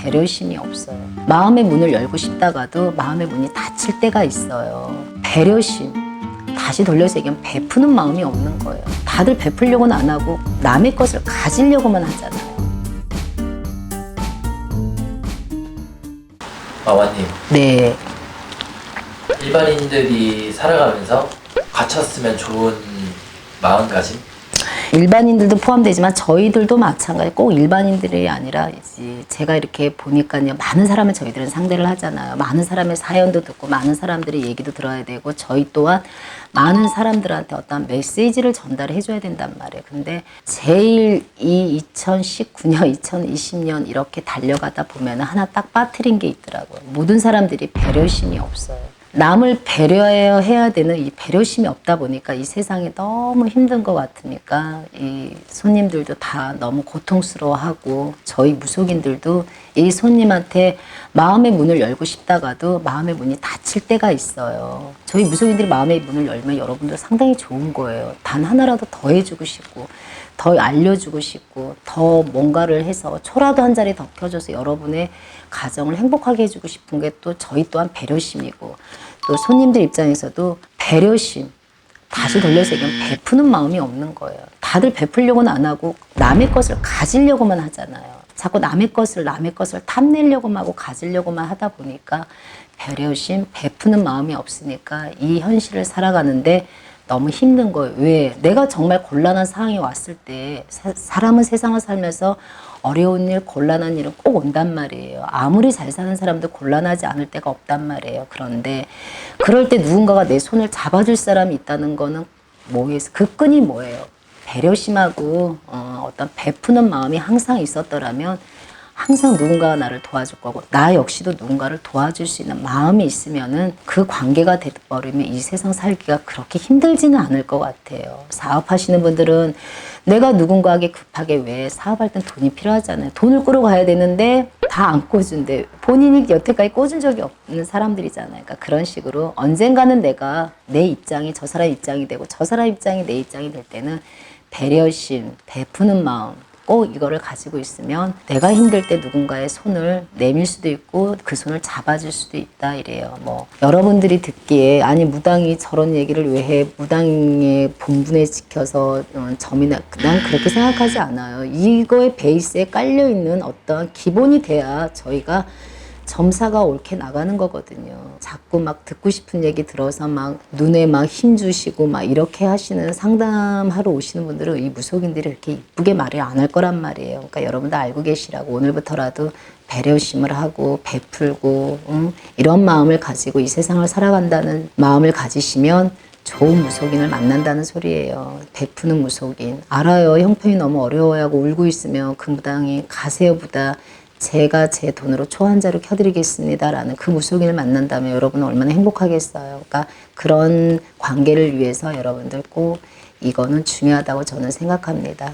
배려심이 없어요. 마음의 문을 열고 싶다가도 마음의 문이 닫힐 때가 있어요. 배려심. 다시 돌려서 얘기하면 베푸는 마음이 없는 거예요. 다들 베풀려고는 안 하고 남의 것을 가지려고만 하잖아요. 마마님 네. 일반인들이 살아가면서 갖췄으면 좋은 마음가짐 일반인들도 포함되지만 저희들도 마찬가지. 꼭 일반인들이 아니라 제가 이렇게 보니까요. 많은 사람을 저희들은 상대를 하잖아요. 많은 사람의 사연도 듣고 많은 사람들의 얘기도 들어야 되고 저희 또한 많은 사람들한테 어떤 메시지를 전달해 줘야 된단 말이에요. 근데 제일 이 2019년 2020년 이렇게 달려가다 보면 하나 딱 빠뜨린 게 있더라고요. 모든 사람들이 배려심이 없어요 남을 배려해야 되는 이 배려심이 없다 보니까 이 세상이 너무 힘든 것 같으니까 이 손님들도 다 너무 고통스러워하고 저희 무속인들도 이 손님한테 마음의 문을 열고 싶다가도 마음의 문이 닫힐 때가 있어요. 저희 무속인들이 마음의 문을 열면 여러분들 상당히 좋은 거예요. 단 하나라도 더 해주고 싶고 더 알려주고 싶고 더 뭔가를 해서 초라도 한 자리 더 켜줘서 여러분의 가정을 행복하게 해주고 싶은 게 또 저희 또한 배려심이고 또 손님들 입장에서도 배려심 다시 돌려서 얘기하면 베푸는 마음이 없는 거예요. 다들 베풀려고는 안 하고 남의 것을 가지려고만 하잖아요. 자꾸 남의 것을 남의 것을 탐내려고만 하고 가지려고만 하다 보니까 배려심, 베푸는 마음이 없으니까 이 현실을 살아가는데 너무 힘든 거예요. 왜? 내가 정말 곤란한 상황이 왔을 때 사, 사람은 세상을 살면서 어려운 일, 곤란한 일은 꼭 온단 말이에요. 아무리 잘 사는 사람도 곤란하지 않을 때가 없단 말이에요. 그런데 그럴 때 누군가가 내 손을 잡아줄 사람이 있다는 거는 뭐예요? 그 끈이 뭐예요? 배려심하고 어, 어떤 베푸는 마음이 항상 있었더라면 항상 누군가가 나를 도와줄 거고 나 역시도 누군가를 도와줄 수 있는 마음이 있으면은 그 관계가 돼버리면 이 세상 살기가 그렇게 힘들지는 않을 것 같아요. 사업하시는 분들은 내가 누군가에게 급하게 왜 사업할 땐 돈이 필요하잖아요. 돈을 끌어가야 되는데 다 안 꽂은데 본인이 여태까지 꽂은 적이 없는 사람들이잖아요. 그러니까 그런 식으로 언젠가는 내가 내 입장이 저 사람 입장이 되고 저 사람 입장이 내 입장이 될 때는 배려심, 베푸는 마음 꼭 이거를 가지고 있으면 내가 힘들 때 누군가의 손을 내밀 수도 있고 그 손을 잡아줄 수도 있다 이래요. 뭐 여러분들이 듣기에 아니 무당이 저런 얘기를 왜 해? 무당의 본분에 지켜서 어, 점이나 난 그렇게 생각하지 않아요. 이거의 베이스에 깔려 있는 어떤 기본이 돼야 저희가 점사가 옳게 나가는 거거든요. 자꾸 막 듣고 싶은 얘기 들어서 막 눈에 막 힘 주시고 막 이렇게 하시는 상담하러 오시는 분들은 이 무속인들이 이렇게 이쁘게 말을 안 할 거란 말이에요. 그러니까 여러분들 알고 계시라고 오늘부터라도 배려심을 하고 베풀고 음, 이런 마음을 가지고 이 세상을 살아간다는 마음을 가지시면 좋은 무속인을 만난다는 소리예요. 베푸는 무속인. 알아요. 형편이 너무 어려워야 하고 울고 있으면 그 무당이 가세요 부다. 제가 제 돈으로 초한자로 켜드리겠습니다라는 그 무속인을 만난다면 여러분은 얼마나 행복하겠어요. 그러니까 그런 관계를 위해서 여러분들 꼭 이거는 중요하다고 저는 생각합니다.